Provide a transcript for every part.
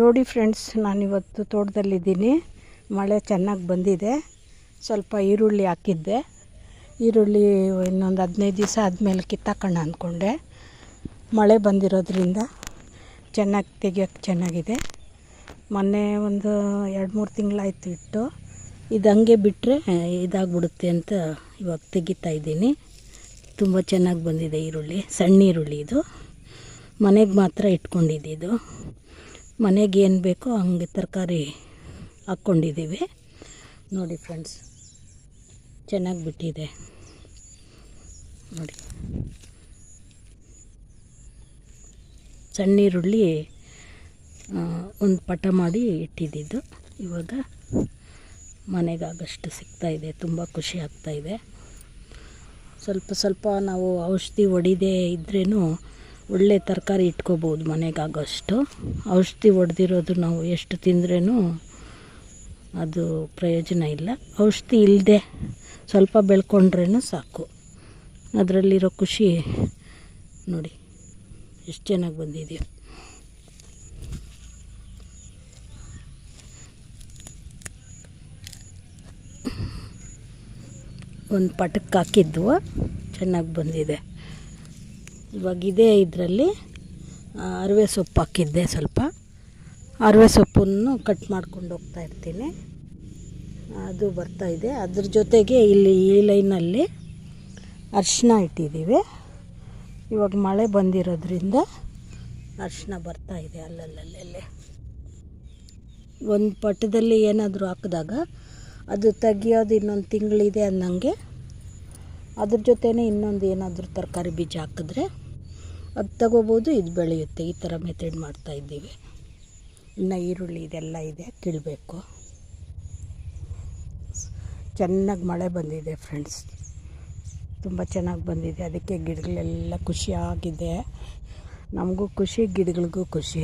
ನೋಡಿ ಫ್ರೆಂಡ್ಸ್, ನಾನಿವತ್ತು ತೋಟದಲ್ಲಿದ್ದೀನಿ. ಮಳೆ ಚೆನ್ನಾಗಿ ಬಂದಿದೆ. ಸ್ವಲ್ಪ ಈರುಳ್ಳಿ ಹಾಕಿದ್ದೆ. ಈರುಳ್ಳಿ ಇನ್ನೊಂದು ಹದಿನೈದು ದಿವಸ ಆದಮೇಲೆ ಕಿತ್ತಾಕೋಣ ಅಂದ್ಕೊಂಡೆ ಮಳೆ ಬಂದಿರೋದ್ರಿಂದ ಚೆನ್ನಾಗಿ ತೆಗಿಯೋಕ್ಕೆ ಚೆನ್ನಾಗಿದೆ. ಮೊನ್ನೆ ಒಂದು ಎರಡು ಮೂರು ತಿಂಗಳಾಯ್ತು ಇಟ್ಟು. ಇದು ಹಂಗೆ ಬಿಟ್ಟರೆ ಇದಾಗ್ಬಿಡುತ್ತೆ ಅಂತ ಇವಾಗ ತೆಗಿತಾ ಇದ್ದೀನಿ. ತುಂಬ ಚೆನ್ನಾಗಿ ಬಂದಿದೆ ಈರುಳ್ಳಿ, ಸಣ್ಣ ಈರುಳ್ಳಿ ಇದು. ಮನೆಗೆ ಮಾತ್ರ ಇಟ್ಕೊಂಡಿದ್ದಿದ್ದು ಮನೆಗೆ ಏನು ಬೇಕೋ ಹಂಗೆ ತರಕಾರಿ ಹಾಕ್ಕೊಂಡಿದ್ದೀವಿ. ನೋಡಿ ಫ್ರೆಂಡ್ಸ್ ಚೆನ್ನಾಗಿ ಬಿಟ್ಟಿದೆ. ನೋಡಿ. ಸಣ್ಣ ಈರುಳ್ಳಿ ಒಂದು ಪಟ ಮಾಡಿ ಇಟ್ಟಿದ್ದಿದ್ದು. ಇವಾಗ ಮನೆಗಾಗಷ್ಟು ಸಿಗ್ತಾಯಿದೆ ತುಂಬ ಖುಷಿ ಆಗ್ತಾಯಿದೆ ಸ್ವಲ್ಪ ಸ್ವಲ್ಪ ನಾವು ಔಷಧಿ ಹೊಡಿದೇ ಇದ್ರೂ ಒಳ್ಳೆ ತರಕಾರಿ ಇಟ್ಕೋಬೋದು ಮನೆಗಾಗೋಷ್ಟು. ಔಷಧಿ ಹೊಡೆದಿರೋದು ನಾವು ಎಷ್ಟು ತಿಂದ್ರೂ ಅದು ಪ್ರಯೋಜನ ಇಲ್ಲ. ಔಷಧಿ ಇಲ್ಲದೆ ಸ್ವಲ್ಪ ಬೆಳ್ಕೊಂಡ್ರೂ ಸಾಕು. ಅದರಲ್ಲಿರೋ ಖುಷಿ ನೋಡಿ, ಎಷ್ಟು ಚೆನ್ನಾಗಿ ಬಂದಿದೆಯೋ. ಒಂದು ಪಟಕ್ಕೆ ಹಾಕಿದ್ವು, ಚೆನ್ನಾಗಿ ಬಂದಿದೆ. ಇವಾಗ ಇದೇ ಇದರಲ್ಲಿ ಅರಿವೆ ಸೊಪ್ಪು ಹಾಕಿದ್ದೆ ಸ್ವಲ್ಪ. ಅರಿವೆ ಸೊಪ್ಪನ್ನು ಕಟ್ ಮಾಡ್ಕೊಂಡು ಹೋಗ್ತಾ ಇರ್ತೀನಿ. ಅದು ಬರ್ತಾ ಇದೆ. ಅದ್ರ ಜೊತೆಗೆ ಇಲ್ಲಿ ಈ ಲೈನಲ್ಲಿ ಅರಿಶಿನ ಇಟ್ಟಿದ್ದೀವಿ. ಇವಾಗ ಮಳೆ ಬಂದಿರೋದ್ರಿಂದ ಅರಿಶಿನ ಇದೆ ಅಲ್ಲಲ್ಲಲ್ಲೇ ಒಂದು ಪಟ್ಟದಲ್ಲಿ ಏನಾದರೂ ಹಾಕಿದಾಗ ಅದು ತೆಗಿಯೋದು ಇನ್ನೊಂದು ತಿಂಗಳಿದೆ ಅನ್ನಂಗೆ ಅದ್ರ ಜೊತೆನೇ ಇನ್ನೊಂದು ಏನಾದರೂ ತರಕಾರಿ ಬೀಜ ಹಾಕಿದ್ರೆ ಅದು ತಗೋಬೋದು, ಇದು ಬೆಳೆಯುತ್ತೆ. ಈ ಥರ ಮೆಥಡ್ ಮಾಡ್ತಾಯಿದ್ದೀವಿ ಇನ್ನು ಈರುಳ್ಳಿ ಇದೆಲ್ಲ ಇದೆ ಕೀಳಬೇಕು ಚೆನ್ನಾಗಿ ಮಳೆ ಬಂದಿದೆ ಫ್ರೆಂಡ್ಸ್ ತುಂಬ ಚೆನ್ನಾಗಿ ಬಂದಿದೆ. ಅದಕ್ಕೆ ಗಿಡಗಳೆಲ್ಲ ಖುಷಿಯಾಗಿದೆ. ನಮಗೂ ಖುಷಿ, ಗಿಡಗಳಿಗೂ ಖುಷಿ.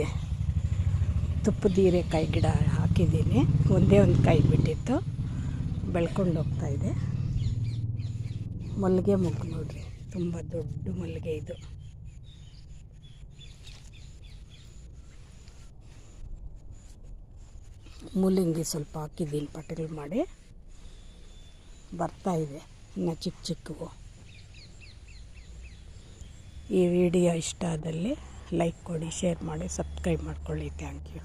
ತುಪ್ಪದ ಹೀರೆಕಾಯಿ ಗಿಡ ಹಾಕಿದ್ದೀನಿ. ಒಂದೇ ಒಂದು ಕಾಯಿ ಬಿಟ್ಟಿತ್ತು. ಬೆಳ್ಕೊಂಡು ಹೋಗ್ತಾಯಿದೆ ಮಲ್ಲಿಗೆ ಮುಗ್ಗು ನೋಡಿರಿ. ತುಂಬ ದೊಡ್ಡ ಮಲ್ಲಿಗೆ ಇದು. ಮೂಲಂಗಿ ಸ್ವಲ್ಪ ಹಾಕಿದ್ದೀನಿ ಪಟ್ಟಿಗಳು ಮಾಡಿ. ಬರ್ತಾಯಿದೆ ಇನ್ನು ಚಿಕ್ಕ ಚಿಕ್ಕವು. ಈ ವಿಡಿಯೋ ಇಷ್ಟ ಆದಲ್ಲಿ ಲೈಕ್ ಕೊಡಿ, ಶೇರ್ ಮಾಡಿ, ಸಬ್ಸ್ಕ್ರೈಬ್ ಮಾಡ್ಕೊಳ್ಳಿ. Thank you